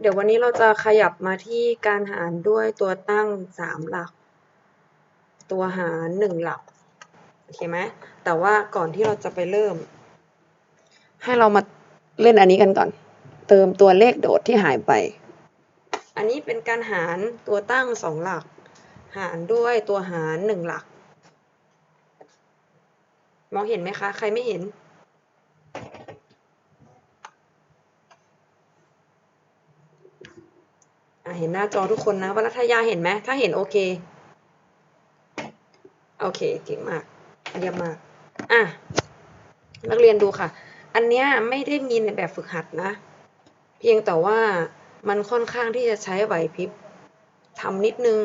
เดี๋ยววันนี้เราจะขยับมาที่การหารด้วยตัวตั้งสามหลัก ตัวหารหนึ่งหลัก โอเคไหม แต่ว่าก่อนที่เราจะไปเริ่ม ให้เรามาเล่นอันนี้กันก่อน เติมตัวเลขโดดที่หายไป อันนี้เป็นการหารตัวตั้งสองหลัก หารด้วยตัวหารหนึ่งหลัก มองเห็นไหมคะ ใครไม่เห็น อะ เห็นหน้าจอทุกคนนะวรัทยาเห็นไหมถ้าเห็นโอเค โอเคเก่งมากเยี่ยมมาก อะ นักเรียนดูค่ะ อันเนี้ยไม่ได้มีในแบบฝึกหัดนะ เพียงแต่ว่ามันค่อนข้างที่จะใช้ไหวพริบทำนิดนึง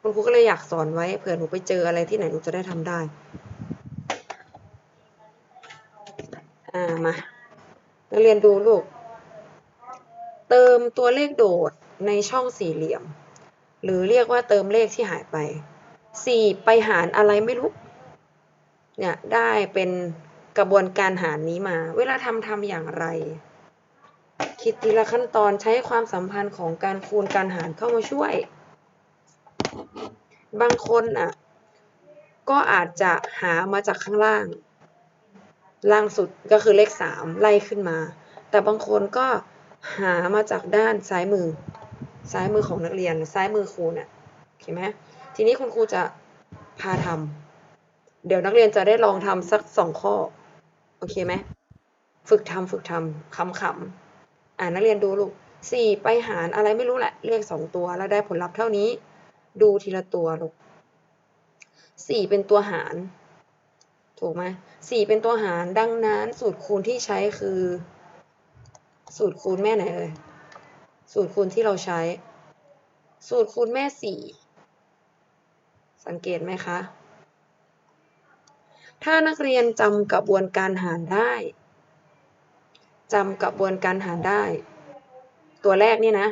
คุณครูก็เลยอยากสอนไว้เผื่อหนูไปเจออะไรที่ไหนหนูจะได้ทำได้ อ่า มา นักเรียนดูลูก เติมตัวเลขโดด ในช่องสี่เหลี่ยม หรือเรียกว่าเติมเลขที่หายไปสี่ไปหารอะไรไม่รู้ เนี่ย ได้เป็นกระบวนการหารนี้มา เวลาทำทำอย่างไร คิดทีละขั้นตอนใช้ความสัมพันธ์ของการคูณการหารเข้ามาช่วย บางคนอะ ก็อาจจะหามาจากข้างล่าง ล่างสุดก็คือเลขสามไล่ขึ้นมา แต่บางคนก็หามาจากด้านซ้ายมือ ซ้ายมือของนักเรียน ซ้ายมือครูเนี่ยโอเคไหมทีนี้คุณครูจะพาทำเดี๋ยวนักเรียนจะได้ลองทำสักสองข้อ โอเคไหม ฝึกทำฝึกทำขำอ่านักเรียนดูลูกสี่ไปหารอะไรไม่รู้แหละ เลขสองตัวแล้วได้ผลลัพธ์เท่านี้ ดูทีละตัวลูกสี่เป็นตัวหาร ถูกไหมสี่เป็นตัวหารดังนั้นสูตรคูณที่ใช้คือ สูตรคูณแม่ไหนเอ่ย สูตรคูณที่เราใช้ สูตรคูณแม่สี่สังเกตไหมคะ ถ้านักเรียนจำกระบวนการหารได้จำกระบวนการหารได้ ตัวแรกนี่นะ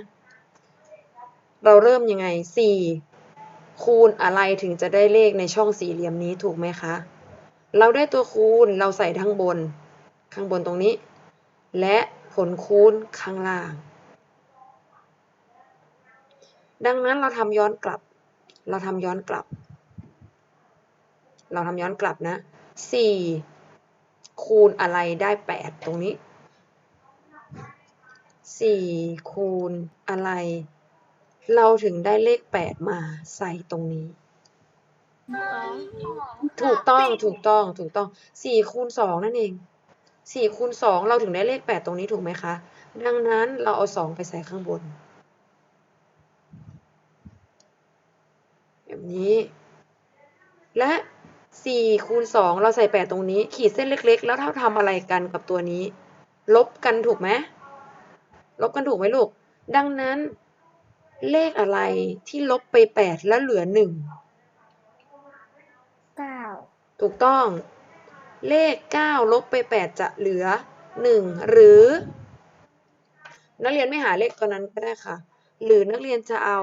เราเริ่มยังไงสี่คูณอะไรถึงจะได้เลขในช่องสี่เหลี่ยมนี้ถูกไหมคะ เราได้ตัวคูณเราใส่ทั้งบน ข้างบนตรงนี้ และผลคูณข้างล่าง ดังนั้นเราทำย้อนกลับ เราทำย้อนกลับ เราทำย้อนกลับนะสี่คูณอะไรได้แปดตรงนี้สี่คูณอะไร เราถึงได้เลขแปดมาใส่ตรงนี้ ถูกต้องถูกต้องถูกต้องสี่คูณสองนั่นเองสี่คูณสองเราถึงได้เลขแปดตรงนี้ถูกไหมคะ ดังนั้นเราเอาสองไปใส่ข้างบน แบบ นี้ และสี่คูณสองเราใส่แปดตรงนี้ ขีดเส้นเล็ก ๆ แล้วถ้าทำอะไรกันกับตัวนี้ ลบกันถูกไหมลบกันถูกไหมลูก ดังนั้น เลขอะไรที่ลบไปแปดแล้วเหลือหนึ่งเก้าถูกต้อง เลข 9 ลบไป 8 จะเหลือ 1 หรือ นักเรียนไม่หาเลขตัวนั้นก็ได้ค่ะ หรือนักเรียนจะเอา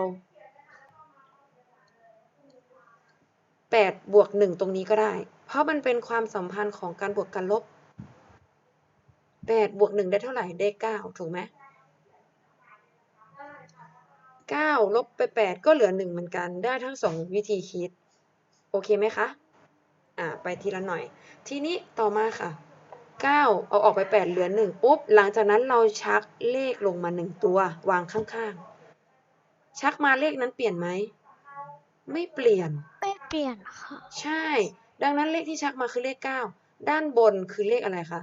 8 บวก 1 ตรงนี้ก็ได้ เพราะมันเป็นความสัมพันธ์ของการบวกกันลบ 8 บวก 1 ได้เท่าไหร่ ได้ 9 ถูกไหม9ลบไป 8 ก็เหลือ 1 เหมือนกัน ได้ทั้ง 2 วิธีคิด โอเคไหมคะ อ่า ไปทีละหน่อย ทีนี้ต่อมาค่ะ 9 เอาออกไป 8 เหลือ 1 ปุ๊บ หลังจากนั้นเราชักเลขลงมา 1 ตัว วางข้างๆ ชักมาเลขนั้นเปลี่ยนไหม ไม่เปลี่ยน เปลี่ยนค่ะ ใช่ ดังนั้นเลขที่ชักมาคือเลข9ด้านบนคือเลขอะไรคะ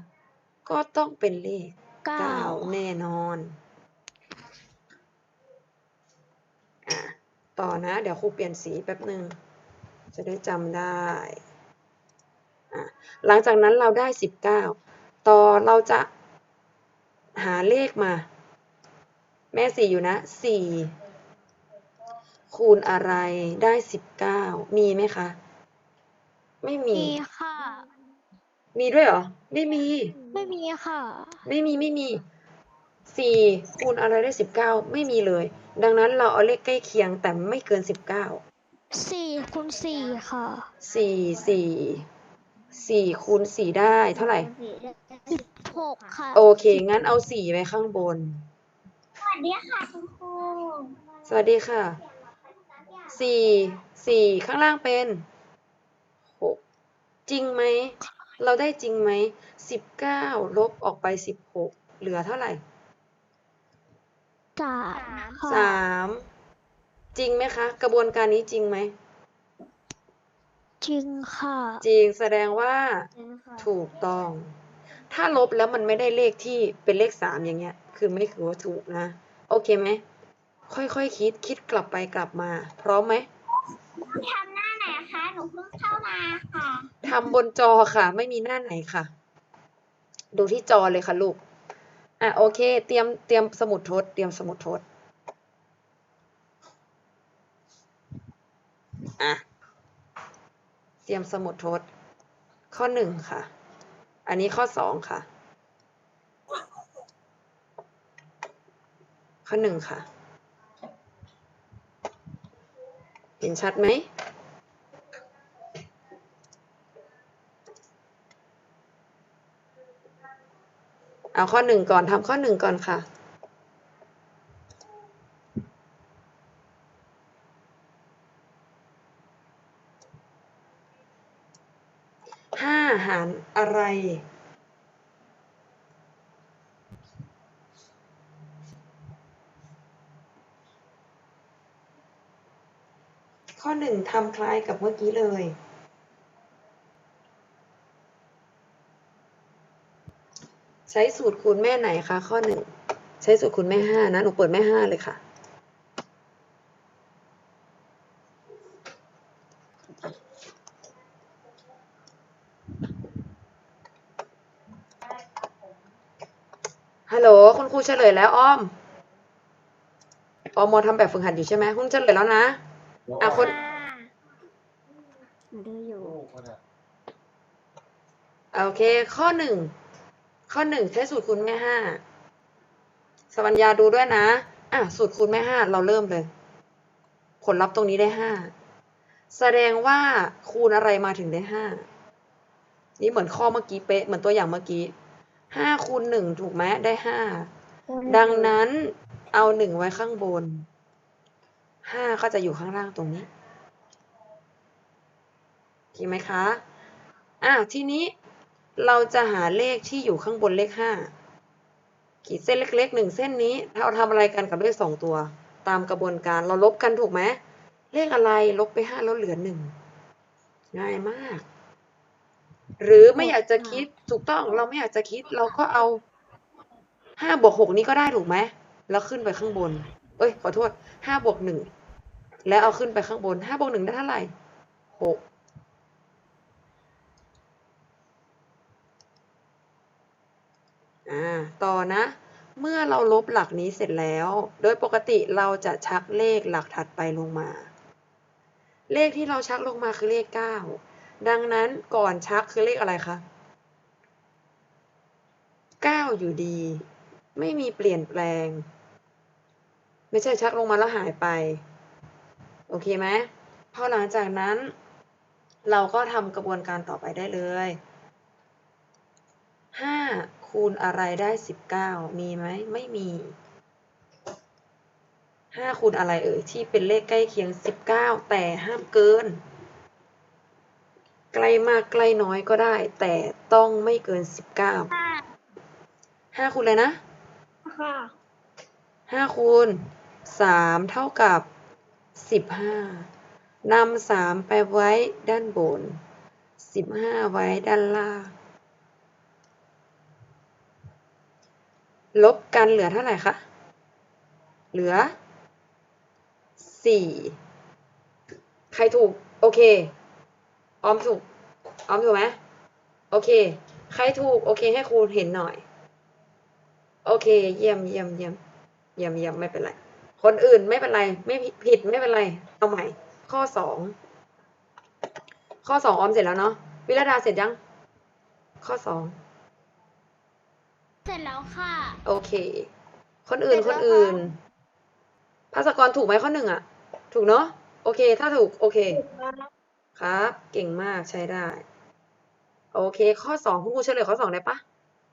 ก็ต้องเป็นเลขเก้า9แน่นอนอะต่อนะ เดี๋ยวครูเปลี่ยนสีแป๊บหนึ่งจะได้จำได้อะหลังจากนั้นเราได้19ต่อเราจะหาเลขมา แม่สี่อยู่นะ4 คูณอะไรได้19มีไหมคะ ไม่มี มีค่ะ มีด้วยเหรอ ไม่มี ไม่มีค่ะ ไม่มีไม่มีสี่คูณอะไรได้สิบเก้าไม่มีเลย ดังนั้นเราเอาเลขใกล้เคียงแต่ไม่เกินสิบเก้าสี่คูณสี่ค่ะสี่สี่สี่คูณสี่ได้เท่าไหร่สิบหกค่ะ โอเค งั้นเอาสี่ไว้ข้างบนดีค่ะคุณครู สวัสดีค่ะ สี่สี่ข้างล่างเป็นหกจริงไหม เราได้จริงไหมสิบเก้าลบออกไปสิบหกเหลือเท่าไหร่สามค่ะสามจริงไหมคะ กระบวนการนี้จริงไหม จริงค่ะ จริงแสดงว่าถูกต้อง ถ้าลบแล้วมันไม่ได้เลขที่เป็นเลขสามอย่างเงี้ย คือไม่ถือว่าถูกนะ โอเคไหม ค่อยๆคคิดคิดกลับไปกลับมา พร้อมไหมทำหน้าไหนคะหนูเพิ่งเข้ามาค่ะทำบนจอค่ะ ไม่มีหน้าไหนค่ะ ดูที่จอเลยค่ะลูกอะโอเค เตรียมเตรียมสมุดทด เตรียมสมุดทดอะเตรียมสมุดทด ข้อหนึ่งค่ะ อันนี้ข้อสองค่ะ ข้อหนึ่งค่ะ เห็นชัดไหม เอาข้อหนึ่งก่อนทำข้อหนึ่งก่อนค่ะห้าหารอะไร หนึ่งทำคล้ายกับเมื่อกี้เลย ใช้สูตรคูณแม่ไหนคะข้อหนึ่งใช้สูตรคูณแม่ห้านะหนูเปิดแม่ห้าเลยค่ะ ฮัลโหลคุณครูเฉลยแล้วอ้อมออมมอทำแบบฝึกหัดอยู่ใช่ไหมคุณเฉลยแล้วนะอะคน ดูอยู่ โอเค ข้อหนึ่ง ข้อหนึ่งใช้สูตรคูณแม่ห้าสวัญญาดูด้วยนะ อะ สูตรคูณแม่ห้าเราเริ่มเลย ผลลัพธ์ตรงนี้ได้ห้า แสดงว่าคูณอะไรมาถึงได้ห้า นี่เหมือนข้อเมื่อกี้เป๊ะ เหมือนตัวอย่างเมื่อกี้ ห้าคูณหนึ่งถูกไหมได้ห้า ดังนั้นเอาหนึ่งไว้ข้างบน ห้าก็จะอยู่ข้างล่างตรงนี้โอเคไหมคะ อะ ทีนี้ เราจะหาเลขที่อยู่ข้างบนเลขห้าขีดเส้นเล็กๆหนึ่งเส้นนี้เราทำอะไรกันกับเลขสองตัว ตามกระบวนการเราลบกันถูกไหมเลขอะไรลบไปห้าแล้วเหลือหนึ่งง่ายมาก หรือไม่อยากจะคิดถูกต้องเราไม่อยากจะคิดเราก็เอาห้าบวกหกนี้ก็ได้ถูกไหมแล้วขึ้นไปข้างบน เอ้ยขอโทษห้าบวกหนึ่งแล้วเอาขึ้นไปข้างบนห้าบวกหนึ่งได้เท่าไหร่หก อ่าต่อนะ เมื่อเราลบหลักนี้เสร็จแล้ว โดยปกติเราจะชักเลขหลักถัดไปลงมา เลขที่เราชักลงมาคือเลข 9 ดังนั้นก่อนชักคือเลขอะไรคะ 9 อยู่ดี ไม่มีเปลี่ยนแปลง ไม่ใช่ชักลงมาแล้วหายไป โอเคไหมพอหลังจากนั้น เราก็ทำกระบวนการต่อไปได้เลยห้า คูณอะไรได้สิบเก้ามีไหม ไม่มีห้าคูณอะไรเอ่ยที่เป็นเลขใกล้เคียงสิบเก้าแต่ห้ามเกิน ใกล้มากใกล้น้อยก็ได้ แต่ต้องไม่เกินสิบเก้าห้าคูณเลยนะค่ะห้าคูณสามเท่ากับสิบห้านำสามไปไว้ด้านบนสิบห้าไว้ด้านล่าง ลบกันเหลือเท่าไหร่คะ เหลือสี่ใครถูก โอเค ออมถูก ออมถูกไหมโอเค ใครถูก โอเค ให้ครูเห็นหน่อย โอเค เยี่ยมเยี่ยมเยี่ยมเยี่ยมเยี่ยมไม่เป็นไร คนอื่นไม่เป็นไร ไม่ผิดไม่เป็นไร เอาใหม่ ข้อสอง ข้อสองออมเสร็จแล้วเนาะ วิรดาเสร็จยัง ข้อสอง สร็จแล้วค่ะ โอเค คนอื่นคนอื่น ภาสกรถูกไหมข้อหนึ่งอะถูกเนาะ โอเค ถ้าถูก โอเค ครับ เก่งมากใช้ได้ โอเค ข้อสองคุณครูเฉลยข้อสองได้ปะ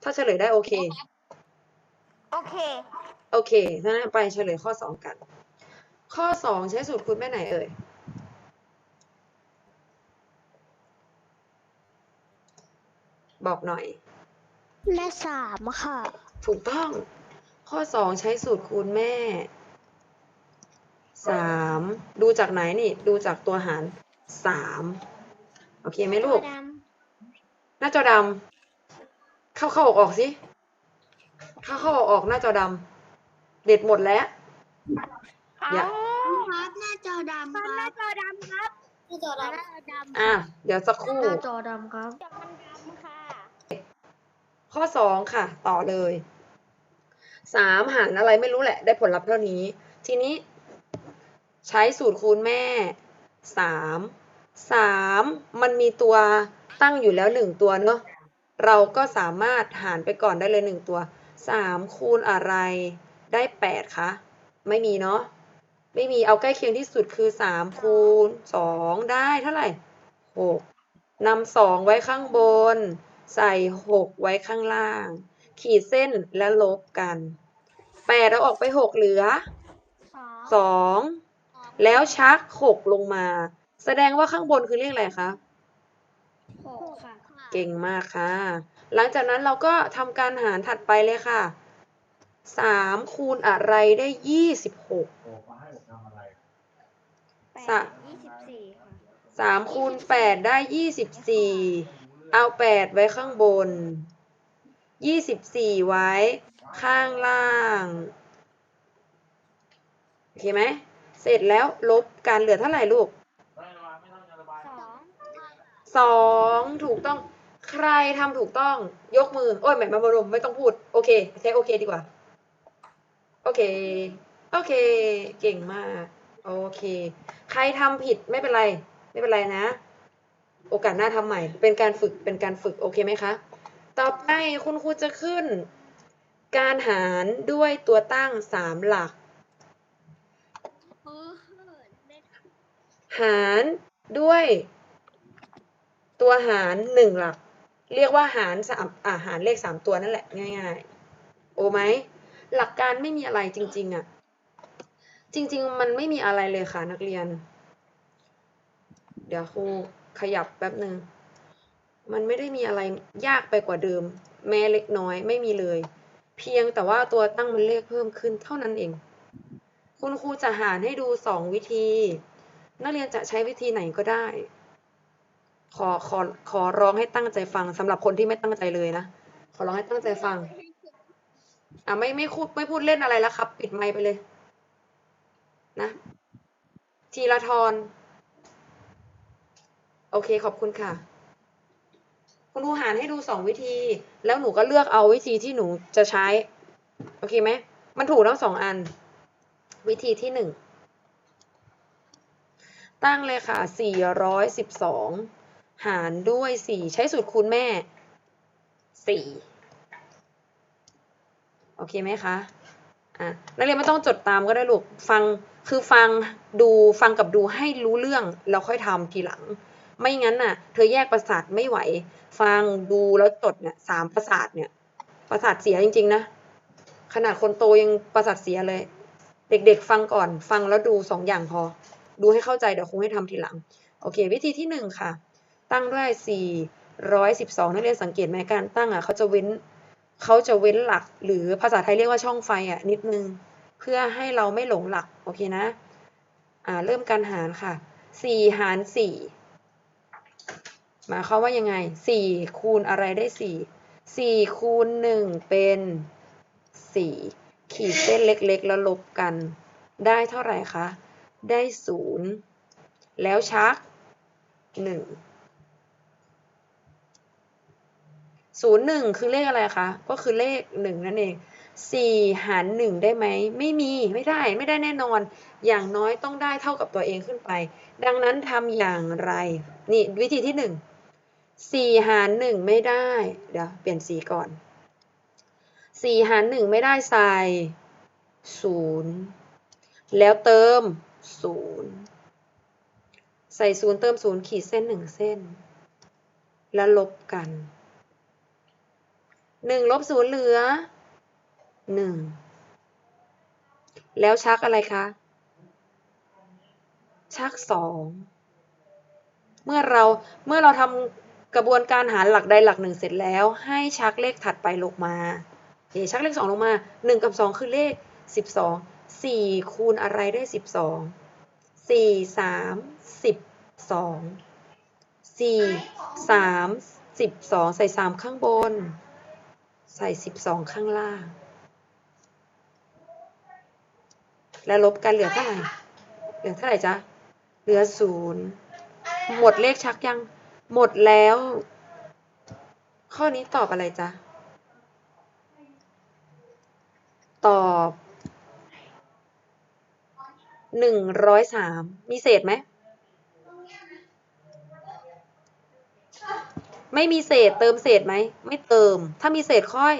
ถ้าเฉลยได้โอเค โอเค โอเคถ้านั้นไปเฉลยข้อสองกัน ข้อสองใช้สูตรคูณแม่ไหนเอ่ยบอกหน่อย แม่สามค่ะ ถูกต้อง ข้อสองใช้สูตรคูณแม่สามดูจากไหนนี่ ดูจากตัวหารสามโอเคไหมลูก หน้าจอดำเข้าเข้าออกออกสิเข้าเข้าออกออกหน้าจอดำเด็ดหมดแล้วอย่าครับหน้าจอดำครับหน้าจอดำครับหน้าจอดำดำอะเดี๋ยวสักครู่หน้าจอดำครับมันดำค่ะ ข้อสองค่ะ ต่อเลยสามหารอะไรไม่รู้แหละ ได้ผลลัพธ์เท่านี้ ทีนี้ ใช้สูตรคูณแม่สามสามมันมีตัวตั้งอยู่แล้วหนึ่งตัวเนอะเราก็สามารถหารไปก่อนได้เลยหนึ่งตัวสามคูณอะไรได้แปดคะ ไม่มีเนาะไม่มีเอาใกล้เคียงที่สุดคือสามคูณสองได้เท่าไหร่หกนำสองไว้ข้างบน ใส่หกไว้ข้างล่าง ขีดเส้นและลบกันแปดเราออกไปหกเหลือสองแล้วชักหกลงมา แสดงว่าข้างบนคือเลขอะไรคะหกค่ะ เก่งมากค่ะ หลังจากนั้นเราก็ทำการหารถัดไปเลยค่ะสามคูณอะไรได้ยี่สิบหกโอ้มาให้ผมทำอะไรสะยี่สิบสี่ค่ะสามคูณแปดได้ยี่สิบสี่ เอาแปดไว้ข้างบน ยี่สิบสี่ไว้ข้างล่างโอเคไหม เสร็จแล้วลบการเหลือเท่าไหร่ลูกสองถูกต้องใครทำถูกต้องยกมือ โอ้ยแหม่มาบรมไม่ต้องพูด โอเคใช้โอเคดีกว่า โอเค โอเค เก่งมาก โอเค ใครทำผิดไม่เป็นไร ไม่เป็นไรนะ โอกาสหน้าทำใหม่ เป็นการฝึกเป็นการฝึกโอเคไหมคะต่อไปคุณครูจะขึ้น การหารด้วยตัวตั้งสามหลัก หารด้วย ตัวหารหนึ่งหลัก เรียกว่าหารสามอ่าหารเลขสามตัวนั่นแหละ ง่ายๆ โอไหมหลักการไม่มีอะไรจริง ๆอะ จริง ๆ มันไม่มีอะไรเลยค่ะนักเรียน เดี๋ยวครู ขยับแป๊บหนึ่งมันไม่ได้มีอะไรยากไปกว่าเดิม แม้เล็กน้อยไม่มีเลย เพียงแต่ว่าตัวตั้งมันเลขเพิ่มขึ้นเท่านั้นเอง คุณครูจะหารให้ดูสองวิธี นักเรียนจะใช้วิธีไหนก็ได้ ขอขอขอร้องให้ตั้งใจฟังสำหรับคนที่ไม่ตั้งใจเลยนะ ขอร้องให้ตั้งใจฟัง อะไม่ไม่พูดไม่พูดเล่นอะไรแล้วครับ ปิดไมค์ไปเลย นะทีละทอน โอเคขอบคุณค่ะ คุณครูหารให้ดูสองวิธี แล้วหนูก็เลือกเอาวิธีที่หนูจะใช้ โอเคไหม มันถูกทั้งสองอัน วิธีที่หนึ่ง ตั้งเลยค่ะ412หารด้วย4ใช้สูตรคูณแม่4โอเคไหมคะอะนักเรียนไม่ต้องจดตามก็ได้ลูก ฟัง คือฟัง ดู ฟังกับดูให้รู้เรื่อง แล้วค่อยทำทีหลัง ไม่งั้นน่ะ เธอแยกประสาทไม่ไหว ฟังดูแล้วจดเนี่ยสามประสาทเนี่ย ประสาทเสียจริง ๆ นะ ขนาดคนโตยังประสาทเสียเลย เด็กๆ ฟังก่อน ฟังแล้วดูสองอย่างพอ ดูให้เข้าใจเดี๋ยวครูให้ทำทีหลัง โอเค วิธีที่หนึ่งค่ะ ตั้งด้วยสี่ร้อยสิบสองนักเรียนสังเกตไหมการตั้งอะเขาจะเว้นเขาจะเว้นหลัก หรือภาษาไทยเรียกว่าช่องไฟอะนิดนึง เพื่อให้เราไม่หลงหลัก โอเคนะ อ่า เริ่มการหารค่ะสี่หารสี่ หมายความว่ายังไงสี่คูณอะไรได้สี่สี่คูณหนึ่งเป็นสี่ขีดเส้นเล็กๆ แล้วลบกัน ได้เท่าไหร่คะ ได้ศูนย์แล้วชักหนึ่งศูนย์หนึ่งคือเลขอะไรคะ ก็คือเลขหนึ่งนั่นเองสี่หารหนึ่งได้ไหม ไม่มี ไม่ได้ ไม่ได้แน่นอน อย่างน้อยต้องได้เท่ากับตัวเองขึ้นไป ดังนั้นทำอย่างไร นี่วิธีที่หนึ่ง สี่หารหนึ่งไม่ได้ เดี๋ยวเปลี่ยนสีก่อนสี่หารหนึ่งไม่ได้ใส่ศูนย์แล้วเติมศูนย์ใส่ศูนย์เติมศูนย์ขีดเส้นหนึ่งเส้น แล้วลบกันหนึ่งลบศูนย์เหลือหนึ่งแล้วชักอะไรคะ ชักสองเมื่อเราเมื่อเราทำ กระบวนการหารหลักใดหลักหนึ่งเสร็จแล้ว ให้ชักเลขถัดไปลงมาเอชักเลขสองลงมาหนึ่งกับสองคือเลขสิบสองสี่คูณอะไรได้สิบสองสี่สามสิบสองสี่สามสิบสองใส่สามข้างบน ใส่สิบสองข้างล่าง แล้วลบกันเหลือเท่าไหร่ เหลือเท่าไหร่จ๊ะ เหลือศูนย์หมดเลขชักยัง หมดแล้ว ข้อนี้ตอบอะไรจ๊ะ ตอบหนึ่งร้อยสามมีเศษไหม ไม่มีเศษเติมเศษไหม ไม่เติม ถ้ามีเศษค่อย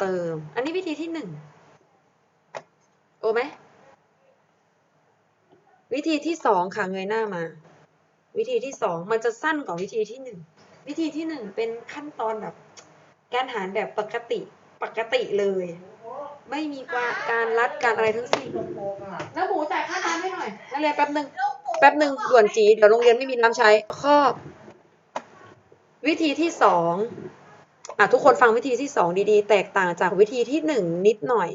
เติม อันนี้วิธีที่หนึ่งโอไหม วิธีที่สองค่ะเงยหน้ามา วิธีที่สองมันจะสั้นกว่าวิธีที่หนึ่งวิธีที่หนึ่งเป็นขั้นตอนแบบการหารแบบปกติปกติเลย ไม่มีการรัดการอะไรทั้งสิ้นแล้วหมูจ่ายค่าน้ำให้หน่อยนักเรียนแป๊บหนึ่งแป๊บหนึ่งด่วนจีเดี๋ยวโรงเรียนไม่มีน้ำใช้ข้อวิธีที่สองอะทุกคนฟังวิธีที่สองดีๆ แตกต่างจากวิธีที่หนึ่งนิดหน่อย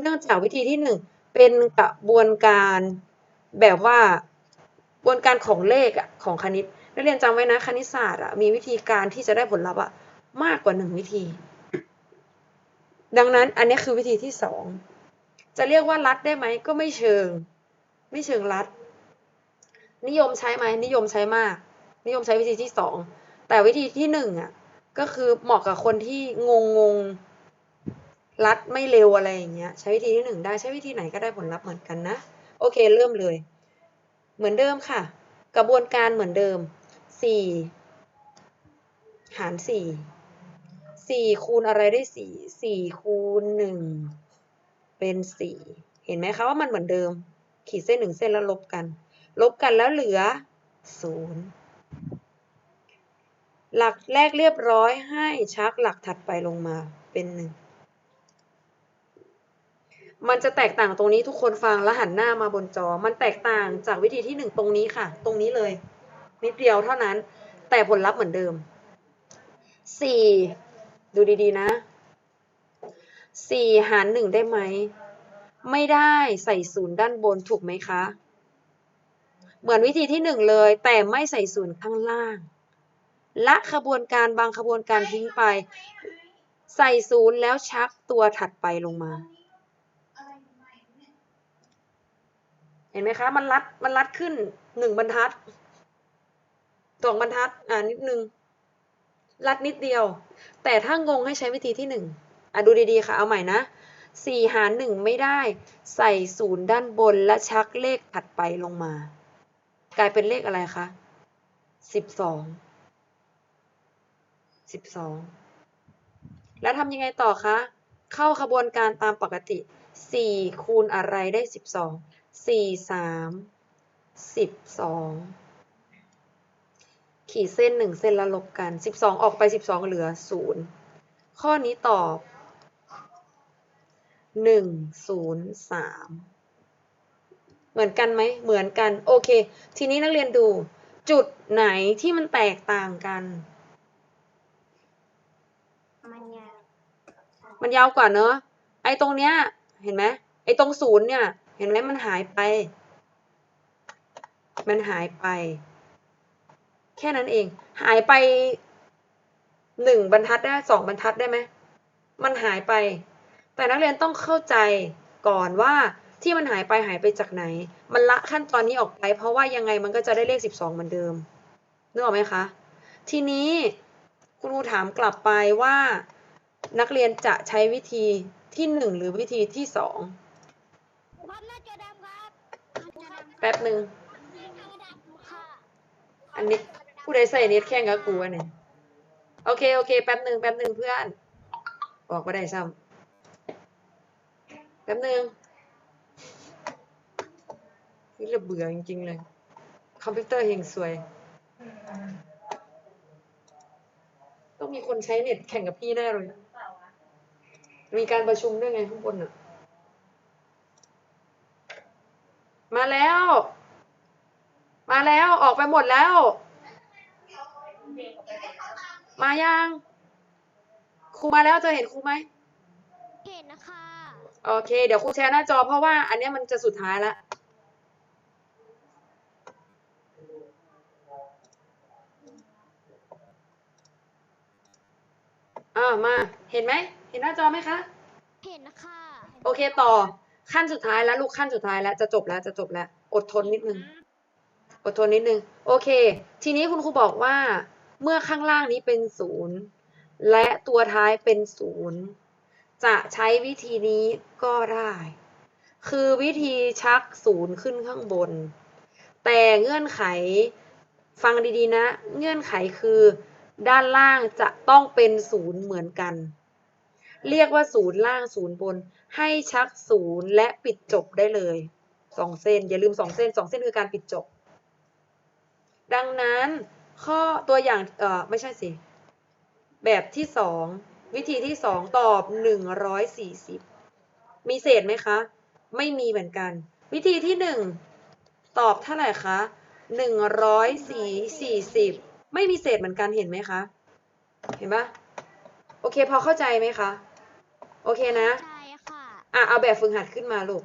เนื่องจากวิธีที่หนึ่งเป็นกระบวนการแบบว่ากระ บวนการของเลขอะของคณิตนักเรียนจำไว้นะคณิตศาสตร์อะมีวิธีการที่จะได้ผลลัพธ์อะมากกว่าหนึ่งวิธี ดังนั้นอันนี้คือวิธีที่สองจะเรียกว่ารัดได้ไหมก็ไม่เชิง ไม่เชิงรัด นิยมใช้ไหมนิยมใช้มาก นิยมใช้วิธีที่สองแต่วิธีที่หนึ่งอะก็คือเหมาะกับคนที่งงงงรัดไม่เร็วอะไรอย่างเงี้ยใช้วิธีที่หนึ่งได้ใช้วิธีไหนก็ได้ผลลัพธ์เหมือนกันนะ โอเคเริ่มเลย เหมือนเดิมค่ะ กระบวนการเหมือนเดิมสี่หารสี่สี่คูณอะไรได้สี่สี่คูณหนึ่งเป็นสี่เห็นไหมคะว่ามันเหมือนเดิม ขีดเส้นหนึ่งเส้นแล้วลบกัน ลบกันแล้วเหลือศูนย์หลักแรกเรียบร้อยให้ชักหลักถัดไปลงมาเป็นหนึ่ง มันจะแตกต่างตรงนี้ทุกคนฟังแล้วหันหน้ามาบนจอ มันแตกต่างจากวิธีที่หนึ่งตรงนี้ค่ะ ตรงนี้เลย นิดเดียวเท่านั้น แต่ผลลัพธ์เหมือนเดิมสี่ดูดีๆนะสี่หารหนึ่งได้ไหม ไม่ได้ใส่ศูนย์ด้านบนถูกไหมคะ เหมือนวิธีที่หนึ่งเลย แต่ไม่ใส่ศูนย์ข้างล่าง ละขบวนการบางขบวนการทิ้งไป ใส่ศูนย์แล้วชักตัวถัดไปลงมา เห็นไหมคะ มันรัด มันรัดขึ้นหนึ่งบรรทัดสองบรรทัด อ่านิดนึง รัดนิดเดียว แต่ถ้างงให้ใช้วิธีที่หนึ่งอะดูดีๆค่ะ เอาใหม่นะสี่หารหนึ่งไม่ได้ ใส่ศูนย์ด้านบนและชักเลขถัดไปลงมา กลายเป็นเลขอะไรคะสิบสอง สิบสอง แล้วทำยังไงต่อคะ เข้าขบวนการตามปกติสี่คูณอะไรได้สิบสอง สี่สามสิบสองขีดเส้นหนึ่งเส้นแล้วลบกันสิบสองออกไปสิบสองเหลือศูนย์ข้อนี้ตอบหนึ่งศูนย์สามเหมือนกันไหมเหมือนกัน โอเค ทีนี้นักเรียนดูจุดไหนที่มันแตกต่างกัน มันยาว มันยาวกว่าเนอะ ไอ้ตรงเนี้ย เห็นไหม ไอ้ตรงศูนย์เนี่ย เห็นไหมมันหายไป มันหายไป แค่นั้นเอง หายไปหนึ่งบรรทัดได้สองบรรทัดได้ไหมมันหายไป แต่นักเรียนต้องเข้าใจก่อนว่าที่มันหายไปหายไปจากไหน มันละขั้นตอนนี้ออกไป เพราะว่ายังไงมันก็จะได้เลขสิบสองเหมือนเดิมนึกออกไหมคะ ทีนี้คุณครูถามกลับไปว่า นักเรียนจะใช้วิธีที่หนึ่งหรือวิธีที่สอง ครับหน้าจอดำครับแป๊บหนึ่งหน้าจอดำค่ะอันนี้ผู้ใดใส่เน็ตแข่งกับกูอันนี้โอเคโอเคแป๊บหนึ่งแป๊บหนึ่งเพื่อนบอกว่าได้ซ้ำแป๊บหนึ่งนี่ระเบื่อจริงๆเลยคอมพิวเตอร์เฮงสวย ต้องมีคนใช้เน็ตแข่งกับพี่แน่เลย มีการประชุมด้วยไงข้างบนอะ มาแล้ว มาแล้วออกไปหมดแล้ว มายังครูมาแล้วเธอเห็นครูไหมเห็นนะคะโอเค เดี๋ยวครูแชร์หน้าจอเพราะว่าอันเนี้ยมันจะสุดท้ายละอ่ามา เห็นไหม เห็นหน้าจอไหมคะ เห็นนะคะ โอเคต่อ ขั้นสุดท้ายแล้วลูกขั้นสุดท้ายแล้วจะจบแล้วจะจบแล้วอดทนนิดนึงอดทนนิดนึงโอเค ทีนี้คุณครูบอกว่าเมื่อข้างล่างนี้เป็นศูนย์และตัวท้ายเป็นศูนย์จะใช้วิธีนี้ก็ได้ คือวิธีชักศูนย์ขึ้นข้างบน แต่เงื่อนไขฟังดีๆนะ เงื่อนไขคือ ด้านล่างจะต้องเป็นศูนย์เหมือนกัน เรียกว่าศูนย์ล่างศูนย์บน ให้ชักศูนย์และปิดจบได้เลยสองเส้น อย่าลืมสองเส้นสองเส้นคือการปิดจบ ดังนั้นข้อตัวอย่างเออไม่ใช่สิ แบบที่สองวิธีที่สองตอบหนึ่งร้อยสี่สิบมีเศษไหมคะ ไม่มีเหมือนกัน วิธีที่หนึ่งตอบเท่าไหร่คะหนึ่งร้อยสี่สี่สิบไม่มีเศษเหมือนกันเห็นไหมคะ เห็นปะโอเคพอเข้าใจไหมคะ โอเคนะ ใช่ค่ะ อะ เอาแบบฝึกหัดขึ้นมาลูก